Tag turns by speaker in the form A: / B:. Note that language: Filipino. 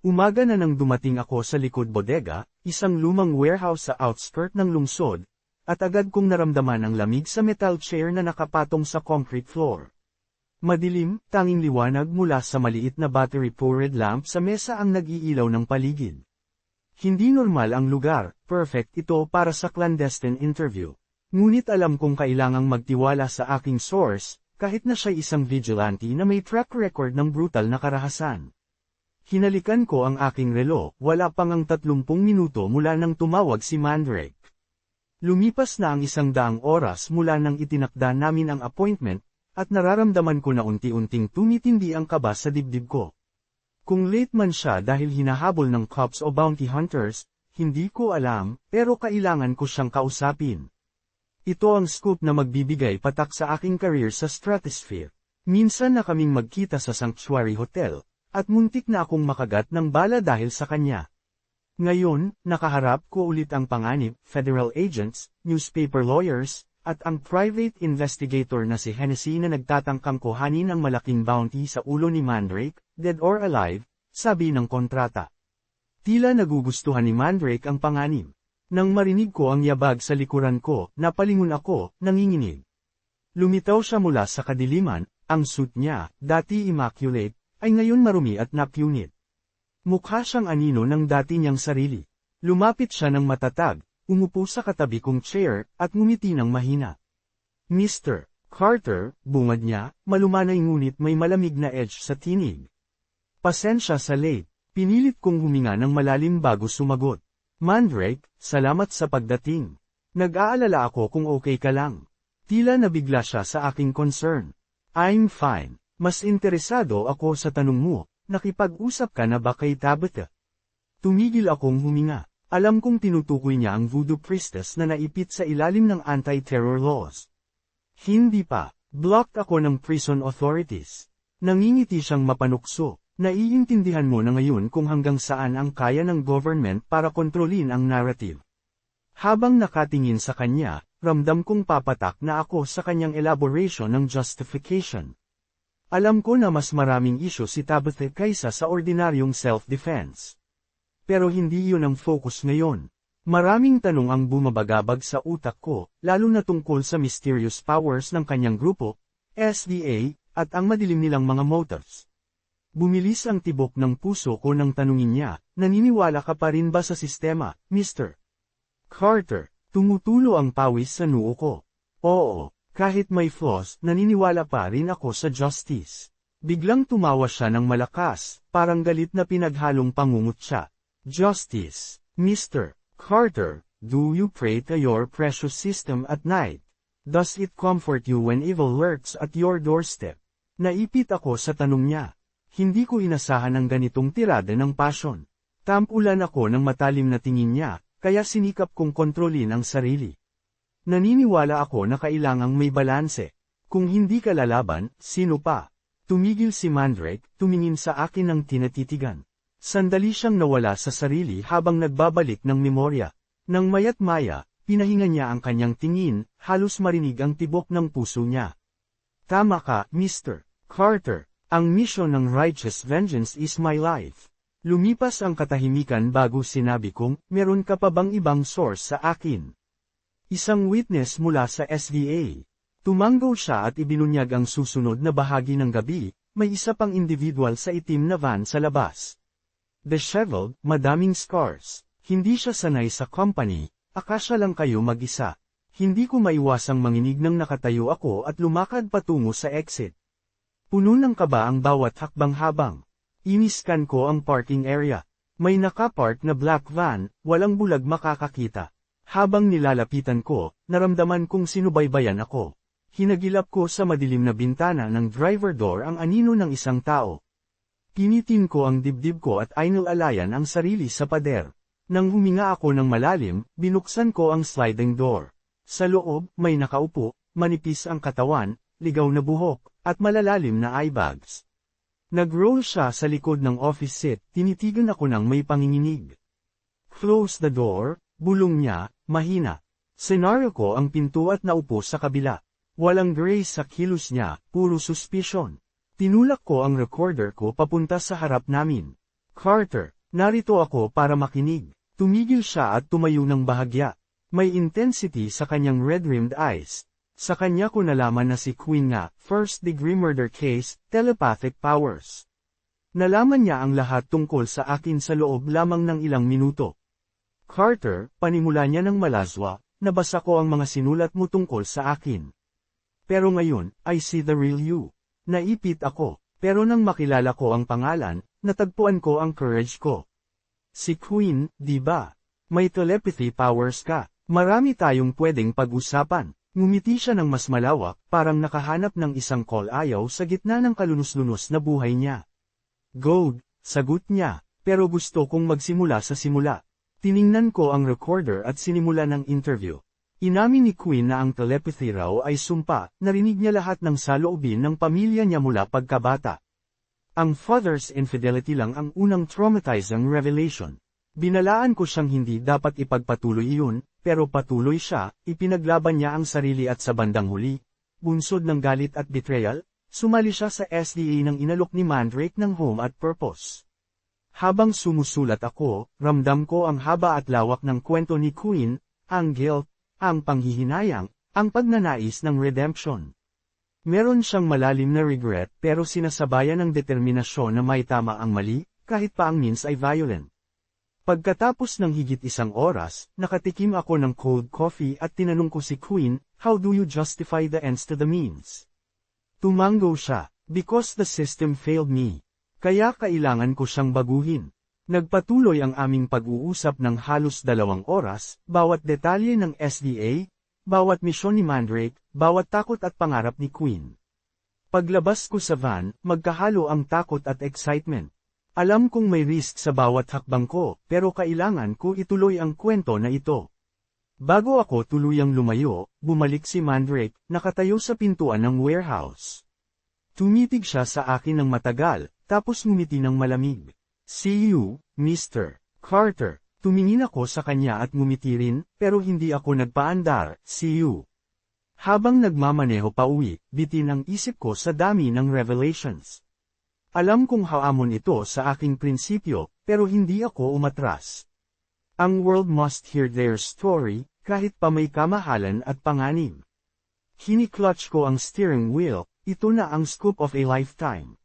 A: Umaga na nang dumating ako sa likod bodega, isang lumang warehouse sa outskirt ng lungsod, at agad kong naramdaman ang lamig sa metal chair na nakapatong sa concrete floor. Madilim, tanging liwanag mula sa maliit na battery-powered lamp sa mesa ang nag-iilaw ng paligid. Hindi normal ang lugar, perfect ito para sa clandestine interview. Ngunit alam kong kailangang magtiwala sa aking source, kahit na siya isang vigilante na may track record ng brutal na karahasan. Hinalikan ko ang aking relo, wala pang ang 30 minuto mula nang tumawag si Mandrake. Lumipas na ang isang daang oras mula nang itinakda namin ang appointment, at nararamdaman ko na unti-unting tumitindi ang kaba sa dibdib ko. Kung late man siya dahil hinahabol ng cops o bounty hunters, hindi ko alam, pero kailangan ko siyang kausapin. Ito ang scoop na magbibigay patak sa aking career sa stratosphere. Minsan na kaming magkita sa Sanctuary Hotel, at muntik na akong makagat ng bala dahil sa kanya. Ngayon, nakaharap ko ulit ang panganib, federal agents, newspaper lawyers, at ang private investigator na si Hennessy na nagtatangkang kuhanin ang malaking bounty sa ulo ni Mandrake, dead or alive, sabi ng kontrata. Tila nagugustuhan ni Mandrake ang panganib. Nang marinig ko ang yabag sa likuran ko, napalingon ako, nanginginig. Lumitaw siya mula sa kadiliman, ang suit niya, dati immaculate, ay ngayon marumi at napunit. Mukha siyang anino ng dati niyang sarili. Lumapit siya ng matatag, umupo sa katabi kong chair, at ngumiti ng mahina. Mr. Carter, bungad niya, malumanay ngunit may malamig na edge sa tinig. Pasensya sa late, pinilit kong huminga ng malalim bago sumagot. Mandrake, salamat sa pagdating. Nag-aalala ako kung okay ka lang. Tila nabigla siya sa aking concern. I'm fine. Mas interesado ako sa tanong mo, nakipag-usap ka na ba kay Tabitha? Tumigil akong huminga. Alam kong tinutukoy niya ang voodoo priestess na naipit sa ilalim ng anti-terror laws. Hindi pa, blocked ako ng prison authorities. Nangingiti siyang mapanukso. Naiintindihan mo na ngayon kung hanggang saan ang kaya ng government para kontrolin ang narrative. Habang nakatingin sa kanya, ramdam kong papatak na ako sa kanyang elaboration ng justification. Alam ko na mas maraming isyo si Tabitha kaysa sa ordinaryong self-defense. Pero hindi yun ang focus ngayon. Maraming tanong ang bumabagabag sa utak ko, lalo na tungkol sa mysterious powers ng kanyang grupo, SDA, at ang madilim nilang mga motives. Bumilis ang tibok ng puso ko nang tanungin niya, naniniwala ka pa rin ba sa sistema, Mr. Carter? Tumutulo ang pawis sa noo ko. Oo, kahit may flaws, naniniwala pa rin ako sa justice. Biglang tumawa siya ng malakas, parang galit na pinaghalong pangungot siya. Justice, Mr. Carter, do you pray to your precious system at night? Does it comfort you when evil lurks at your doorstep? Naipit ako sa tanong niya. Hindi ko inasahan ang ganitong tirada ng passion. Tampulan ako ng matalim na tingin niya, kaya sinikap kong kontrolin ang sarili. Naniniwala ako na kailangang may balanse. Kung hindi ka lalaban, sino pa? Tumigil si Mandrake, tumingin sa akin ng tinatitigan. Sandali siyang nawala sa sarili habang nagbabalik ng memorya. Nang mayat maya, pinahinga niya ang kanyang tingin, halos marinig ang tibok ng puso niya. Tama ka, Mr. Carter. Ang misyon ng Righteous Vengeance is my life. Lumipas ang katahimikan bago sinabi kong, meron ka pa bang ibang source sa akin? Isang witness mula sa SDA. Tumanggo siya at ibinunyag ang susunod na bahagi ng gabi, may isa pang individual sa itim na van sa labas. Disheveled, madaming scars. Hindi siya sanay sa company, akasya lang kayo mag-isa. Hindi ko maiwasang manginig nang nakatayo ako at lumakad patungo sa exit. Puno ng kaba ang bawat hakbang habang. Iniskan ko ang parking area. May nakapark na black van, walang bulag makakakita. Habang nilalapitan ko, naramdaman kong sinubaybayan ako. Hinagilap ko sa madilim na bintana ng driver door ang anino ng isang tao. Pinitin ko ang dibdib ko at ainulalayan ang sarili sa pader. Nang huminga ako ng malalim, binuksan ko ang sliding door. Sa loob, may nakaupo, manipis ang katawan, ligaw na buhok, at malalalim na eye bags. Nag-roll siya sa likod ng office seat, tinitigan ako ng may panginginig. Close the door, bulong niya, Mahina. Senaryo ko ang pinto at naupo sa kabila. Walang grace sa kilos niya, puro suspicion. Tinulak ko ang recorder ko papunta sa harap namin. Carter, narito ako para makinig. Tumigil siya at tumayo ng bahagya. May intensity sa kanyang red-rimmed eyes. Sa kanya ko nalaman na si Queen nga, first degree murder case, telepathic powers. Nalaman niya ang lahat tungkol sa akin sa loob lamang ng ilang minuto. Carter, panimula niya ng malazwa, nabasa ko ang mga sinulat mo tungkol sa akin. Pero ngayon, I see the real you. Naipit ako, pero nang makilala ko ang pangalan, natagpuan ko ang courage ko. Si Queen, di ba? May telepathy powers ka. Marami tayong pwedeng pag-usapan. Ngumiti siya ng mas malawak, parang nakahanap ng isang call ayaw sa gitna ng kalunos-lunos na buhay niya. Gold, sagot niya, pero gusto kong magsimula sa simula. Tiningnan ko ang recorder at sinimula ng interview. Inamin ni Queen na ang telepathy raw ay sumpa, narinig niya lahat ng saloobin ng pamilya niya mula pagkabata. Ang father's infidelity lang ang unang traumatizing revelation. Binalaan ko siyang hindi dapat ipagpatuloy iyon, pero patuloy siya, ipinaglaban niya ang sarili at sa bandang huli, bunsod ng galit at betrayal, sumali siya sa SDA ng inalok ni Mandrake ng Home at Purpose. Habang sumusulat ako, ramdam ko ang haba at lawak ng kwento ni Queen, ang guilt, ang panghihinayang, ang pagnanais ng redemption. Meron siyang malalim na regret pero sinasabayan ng determinasyon na may tama ang mali, kahit pa ang means ay violent. Pagkatapos ng higit isang oras, nakatikim ako ng cold coffee at tinanong ko si Queen, how do you justify the ends to the means? Tumango siya, because the system failed me. Kaya kailangan ko siyang baguhin. Nagpatuloy ang aming pag-uusap ng halos dalawang oras, bawat detalye ng SDA, bawat misyon ni Mandrake, bawat takot at pangarap ni Queen. Paglabas ko sa van, magkahalo ang takot at excitement. Alam kong may risk sa bawat hakbang ko, pero kailangan ko ituloy ang kwento na ito. Bago ako tuluyang lumayo, bumalik si Mandrake, nakatayo sa pintuan ng warehouse. Tumitig siya sa akin ng matagal, tapos ngumiti ng malamig. See you, Mr. Carter. Tumingin ako sa kanya at ngumiti rin, pero hindi ako nagpaandar, see you. Habang nagmamaneho pa uwi, bitin ang isip ko sa dami ng revelations. Alam kong haamon ito sa aking prinsipyo, pero hindi ako umatras. Ang world must hear their story, kahit pa may kamahalan at panganib. Hini-clutch ko ang steering wheel, ito na ang scoop of a lifetime.